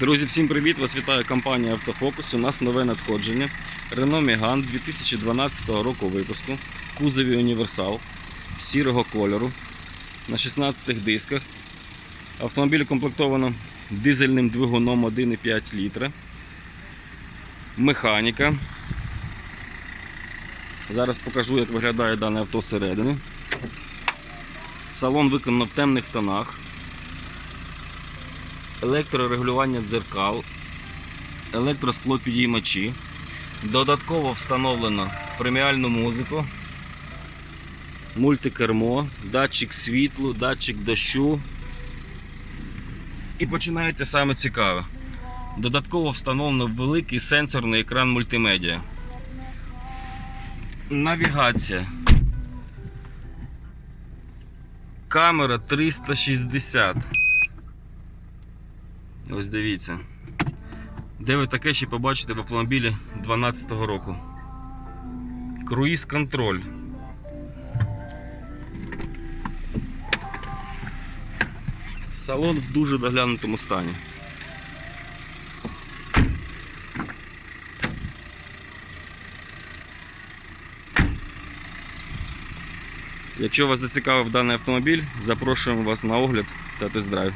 Друзі, всім привіт! Вас вітає компанія Автофокус. У нас нове надходження. Renault Megane 2012 року випуску. Кузові універсал сірого кольору на 16 дисках. Автомобіль укомплектовано дизельним двигуном 1,5 літра. Механіка. Зараз покажу, як виглядає дане авто зсередини. Салон виконано в темних тонах електрорегулювання дзеркал, електросклопідіймачі. Додатково встановлено преміальну музику, мультикермо, датчик світлу, датчик дощу. І починається саме цікаве. Додатково встановлено великий сенсорний екран мультимедіа. Навігація. Камера 360. Ось дивіться. Де ви таке ще побачите в автомобілі 2012 року? Круїз контроль. Салон в дуже доглянутому стані. Якщо вас зацікавив даний автомобіль, запрошуємо вас на огляд та тест-драйв.